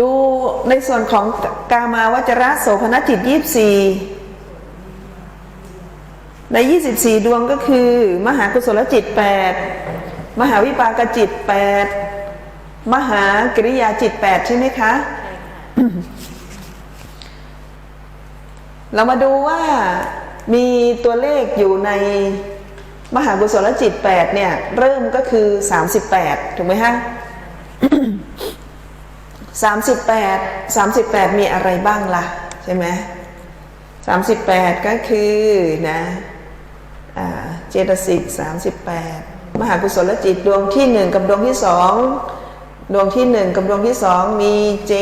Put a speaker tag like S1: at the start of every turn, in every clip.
S1: ดูในส่วนของกามาวจระโสภณจิตยี่สี่ใน 24 ดวงก็คือ มหากุศลจิต 8 มหาวิปากจิต 8 มหากริยาจิต 8 ใช่ไหมคะ เรามาดูว่ามีตัวเลขอยู่ในมหากุศลจิต 8 เนี่ย เริ่มก็คือ 38 ถูกไหมฮะ 38 38มีอะไรบ้างล่ะ ใช่ไหม38ก็คือนะอเจตสิก38มสิบแปดมหากุศลจิตดวงที่หนึ่งกับดวงที่สองดวงที่หนึ่งกับดวงที่สองมีเจ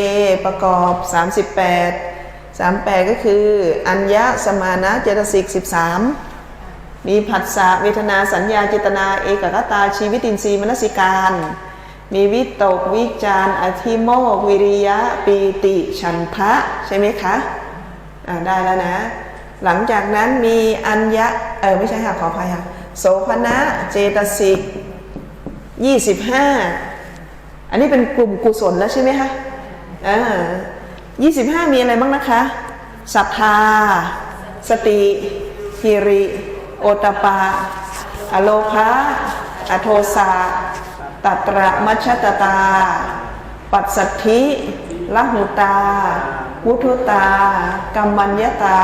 S1: ประกอบ38 38ก็คือ อัญญะสมานะเจตสิก13มีผัสสะเวทนาสัญญาเจตนาเอกกตาชีวิตินทรีย์มนสิการ มีวิตกวิจารอธิโมกวิริยะปีติฉันทะใช่ไหมคะอ่าได้แล้วนะ หลังจากนั้นมีอัญญะเออไม่ใช่ค่ะขออภัยค่ะโสภณะเจตสิก25อันนี้เป็นกลุ่มกุศลแล้วใช่ไหมคะอ่า25มีอะไรบ้างนะคะศรัทธา สติฮิริ โอตปา อโลภะอโทสะ ตัตระมัชตตา ปัสสัทธิละหุตา วุทุตา กัมมัญญตา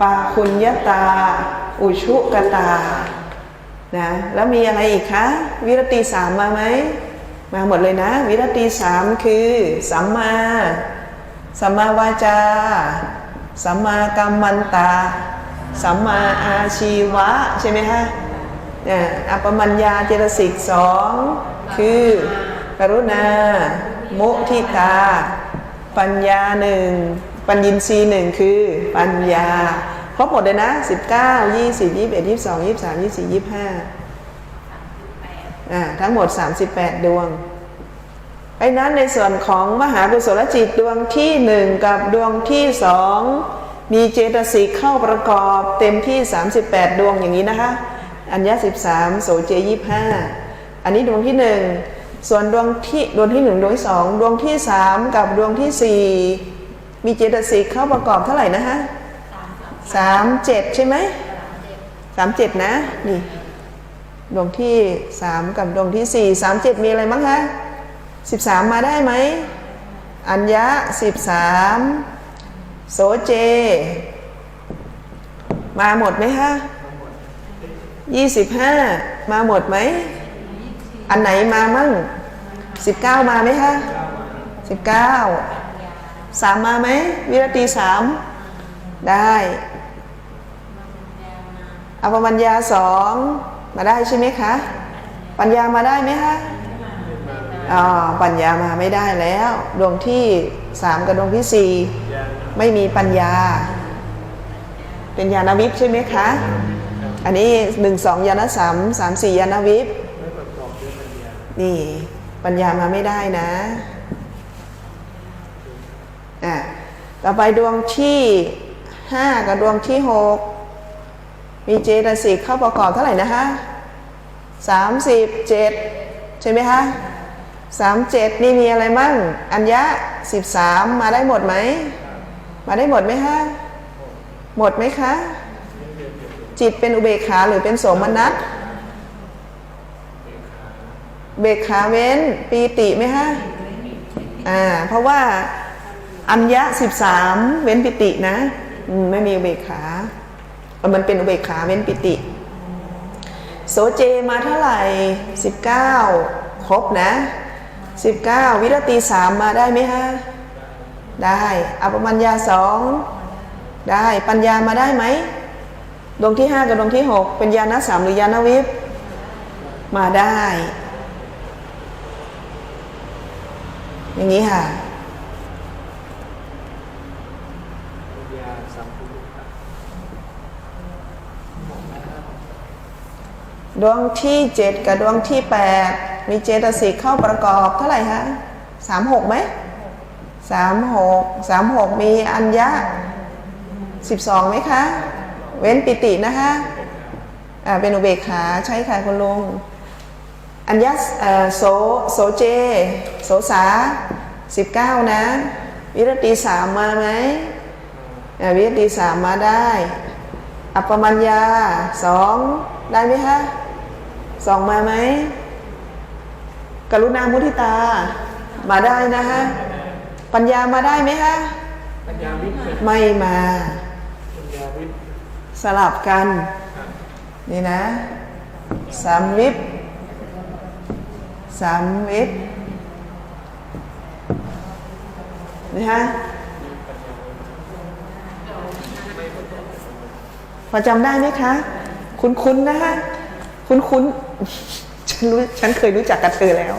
S1: ปาคุณยตา อุชุกตา นะ แล้วมีอะไรอีกคะ วิรติสามมาไหม มาหมดเลยนะ วิรติสามคือสัมมา สัมมาวาจา สัมมากัมมันตา สัมมาอาชีวะ ใช่ไหมคะ อัปมัญญาเจตสิกสองคือกรุณา มุทิตา ปัญญาหนึ่งปัญญินทรีหนึ่งคือปัญญาครบหมดเลยนะ 19 20 21 22 23 24 25อ่าทั้งหมด 38 ดวงไอ้นั้นในส่วนของมหากุศลจิตดวงที่หนึ่งกับดวงที่สองมีเจตสิกเข้าประกอบเต็มที่ 38 ดวงอย่างนี้นะคะ อัญญา13 โสเจ 25 อันนี้ดวงที่หนึ่งส่วนดวงที่ดวงที่หนึ่งดวงที่สองดวงที่สามกับดวงที่สี่มีเจตสิกเข้าประกอบเท่าไหร่นะฮะสามเจ็ดใช่ไหมสามเจ็ดนะนี่ดวงที่สามกับดวงที่สี่สามเจ็ดมีอะไรบ้างคะสิบสามมาได้ไหมอัญญะสิบสามโสเจ มาหมดไหมคะ ยี่สิบห้ามาหมดไหม อันไหนมามั่งสิบเก้ามาไหมคะสิบเก้าสามมาไหมวิรตีสามได้อภปัญญาสองมาได้ใช่ไหมคะ ปัญญามาได้ไหมคะอ๋อปัญญามาไม่ได้แล้ว ดวงที่สามกับดวงที่สี่ไม่มีปัญญา เป็นญาณวิปใช่ไหมคะ อันนี้หนึ่งสองญาณสามสามสี่ญาณวิปนี่ปัญญามาไม่ได้นะอะต่อไปดวงที่ห้ากับดวงที่หกมีเจตสิกเข้าประกอบเท่าไหร่นะคะสามสิบเจ็ดใช่ไหมคะสามเจ็ดนี่มีอะไรมั่ง อัญญะสิบสามมาได้หมดไหม มาได้หมดไหมคะ หมดไหมคะ จิตเป็นอุเบกขาหรือเป็นโสมนัสเบกขาเว้นปีติไหมคะอ่าเพราะว่าอัญญะสิบสามเว้นปิตินะไม่มีอุเบกขา มันเป็นอุเบกขาเว้นปิติ โสเจมาเท่าไหร่สิบเก้าครบนะสิบเก้าวิรตีสามมาได้ไหมฮะ ได้อปมัญญาสองได้ปัญญามาได้ไหม ดวงที่ห้ากับดวงที่หกเป็นญาณสามหรือญาณวิปมาได้ อย่างนี้ค่ะดวงที่เจ็ดกับดวงที่แปดมีเจตสิกเข้าประกอบเท่าไหร่ฮะสามหกไหมสามหกสามหกมีอัญญะสิบสองไหมคะ เว้นปิตินะคะอ่าเป็นอุเบกขาใช่ค่ะคุณลุงอัญญะเอ่อโสโสเจ โสสาสิบเก้านะ วิรติสามมาไหมอ่าวิรติสามมาได้ อัปปมัญญาสองได้ไหมคะสองมาไหมกรุณามุทิตา มาได้นะคะปัญญามาได้ไหมคะ
S2: ปัญญาวิทย์เป็น
S1: ไม่มา
S2: ปัญญาวิทย์
S1: สลับกัน นี่นะสามวิปสามวิปนี่ฮะพอจำได้ไหมคะ คุ้นๆนะฮะ คุ้นๆ ฉันรู้ฉันเคยรู้จักกับเธอแล้ว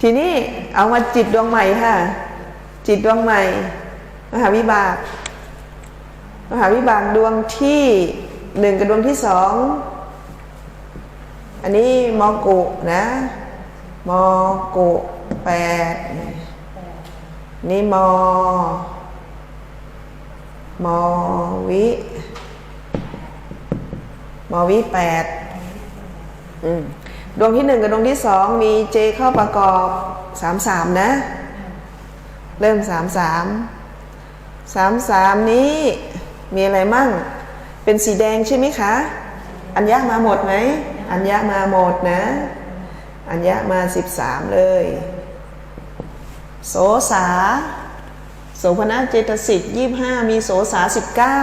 S1: ทีนี้เอามาจิตดวงใหม่ค่ะ จิตดวงใหม่ มหาวิบาก มหาวิบากดวงที่หนึ่งกับดวงที่สอง อันนี้มอกุนะมอกุแปดนี่มอ มอวิ มอวิแปดดวงที่หนึ่งกับดวงที่สองมีเจเข้าประกอบสามสามนะ เริ่มสามสาม สามสามนี้มีอะไรมั่ง เป็นสีแดงใช่ไหมคะ อัญญะมาหมดไหม อัญญะมาหมดนะ อัญญะมาสิบสามเลย โสสาโสพณเจตสิกยี่ห้ามีโสสาสิบเก้า